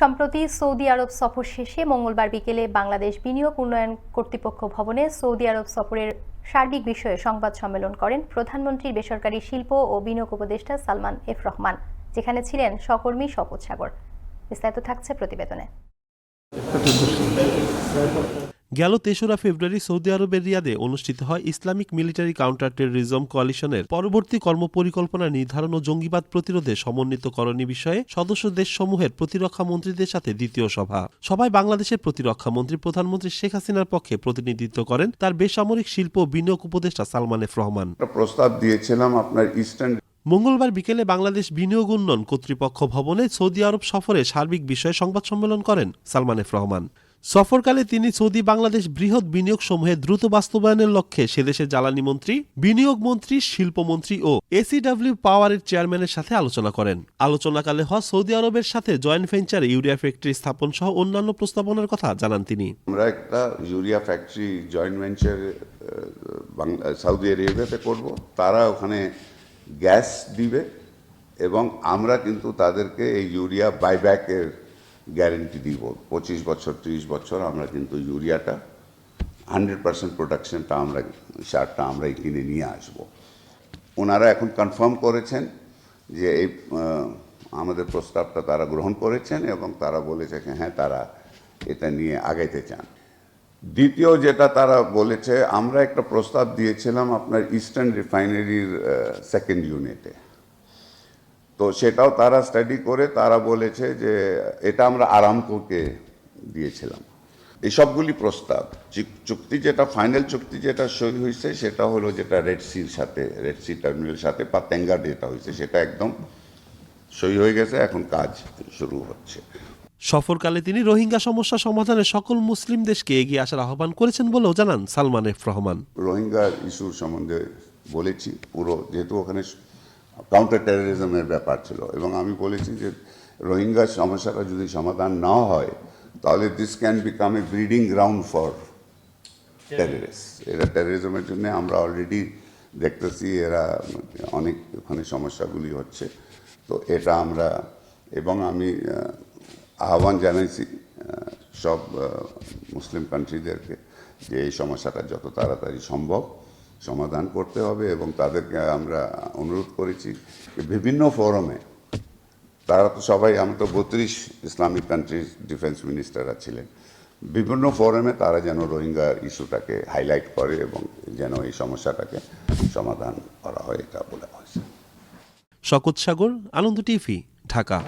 সম্প্রতি সৌদি আরব সফর শেষে মঙ্গলবার বিকেলে বাংলাদেশ বিনিয়োগ উন্নয়ন কর্তৃপক্ষ ভবনে সৌদি আরব সফরের সার্বিক বিষয়ে সংবাদ সম্মেলন করেন প্রধানমন্ত্রীর বেসরকারি শিল্প ও বিনিয়োগ উপদেষ্টা সালমান এফ রহমান, যেখানে ছিলেন সহকর্মী শপথ সাগর। বিস্তারিত থাকছে প্রতিবেদনে। গেল তেসরা ফেব্রুয়ারি সৌদি আরবের রিয়াদে অনুষ্ঠিত হয় ইসলামিক মিলিটারি কাউন্টার টেররিজম কোয়ালিশনের পরবর্তী কর্মপরিকল্পনা নির্ধারণ ও জঙ্গিবাদ প্রতিরোধে সমন্বিত করণী বিষয়ে সদস্য দেশসমূহের প্রতিরক্ষা মন্ত্রীদের সাথে দ্বিতীয় সভা। সভায় বাংলাদেশের প্রতিরক্ষা মন্ত্রী প্রধানমন্ত্রী শেখ হাসিনার পক্ষে প্রতিনিধিত্ব করেন তার বেসামরিক শিল্প বিনিয়োগ উপদেষ্টা সালমান এফ রহমান। প্রস্তাব দিয়েছিলাম আপনার ইস্টার্ন মঙ্গলবার বিকেলে বাংলাদেশ বিনিয়োগ উন্নয়ন কর্তৃপক্ষ ভবনে সৌদি আরব সফরে সার্বিক বিষয়ে সংবাদ সম্মেলন করেন সালমান এফ রহমান। সফরকালে তিনি সৌদি বাংলাদেশ বৃহৎ বিনিয়োগ সমূহে দ্রুত বাস্তবায়নের লক্ষ্যে সেদেশের জ্বালানি মন্ত্রী, বিনিয়োগ মন্ত্রী, শিল্পমন্ত্রী ও এসিডব্লিউ পাওয়ারের চেয়ারম্যানের সাথে আলোচনা করেন। আলোচনাকালে হওয়া সৌদি আরবের সাথে জয়েন্ট ভেঞ্চারে ইউরিয়া ফ্যাক্টরি স্থাপন সহ অন্যান্য প্রস্তাবনার কথা জানান তিনি। আমরা একটা urea factory joint venture Saudi আরেবিয়াতে করব। তারা ওখানে গ্যাস দিবে এবং আমরা কিন্তু তাদেরকে এই ইউরিয়া বাইব্যাকের গ্যারেন্টি দিব। পঁচিশ বছর, ত্রিশ বছর আমরা কিন্তু ইউরিয়াটা হান্ড্রেড পার্সেন্ট প্রোডাকশনটা আমরা, সারটা আমরাই কিনে নিয়ে আসব। ওনারা এখন কনফার্ম করেছেন যে এই আমাদের প্রস্তাবটা তারা গ্রহণ করেছেন এবং তারা বলেছে হ্যাঁ তারা এটা নিয়ে আগাইতে চান। দ্বিতীয় যেটা তারা বলেছে, আমরা একটা প্রস্তাব দিয়েছিলাম আপনার ইস্টার্ন রিফাইনারির সেকেন্ড ইউনিটে তো সেটাও তারা স্টাডি করে তারা বলেছে যে এটা আমরা আরামকোকে দিয়েছিলাম। এই সবগুলি প্রস্তাব চুক- চুক্তি যেটা ফাইনাল চুক্তি যেটা সই হয়েছে সেটা হলো যেটা রেড সির সাথে রেড সি টার্মিনালের সাথে পাতেঙ্গা যেটা হয়েছে সেটা একদম সই হয়ে গেছে এখন কাজ শুরু হচ্ছে। সফরকালে তিনি রোহিঙ্গা সমস্যা সমাধানে সকল মুসলিম দেশকে এগিয়ে আসার আহ্বান করেছেন বলেও জানান সালমান এফ রহমান। রোহিঙ্গা ইস্যুর সম্বন্ধে বলেছি পুরো যেহেতু ওখানে কাউন্টার টেরোরিজমের ব্যাপার ছিল। এবং আমি বলেছি যে রোহিঙ্গা সমস্যাটা যদি সমাধান না হয়, তাহলে this can become a breeding ground for terrorist এরা টেরোরিজমের জন্য আমরা অলরেডি দেখতেছি, এরা অনেক ওখানে সমস্যাগুলি হচ্ছে। তো এটা আমরা, এবং আমি আহ্বান জানাইছি সব মুসলিম কান্ট্রিদেরকে যে এই সমস্যাটা যত তাড়াতাড়ি সম্ভব সমাধান করতে হবে এবং তাদেরকে আমরা অনুরোধ করেছি বিভিন্ন ফোরামে, তারা তো সবাই, আমি তো বত্রিশ ইসলামিক কান্ট্রির ডিফেন্স মিনিস্টাররা ছিলেন, বিভিন্ন ফোরামে তারা যেন রোহিঙ্গা ইস্যুটাকে হাইলাইট করে এবং যেন এই সমস্যাটাকে সমাধান করা হয়, এটা বলা হয়েছে। শকত সাগর, আনন্দ টিভি, ঢাকা।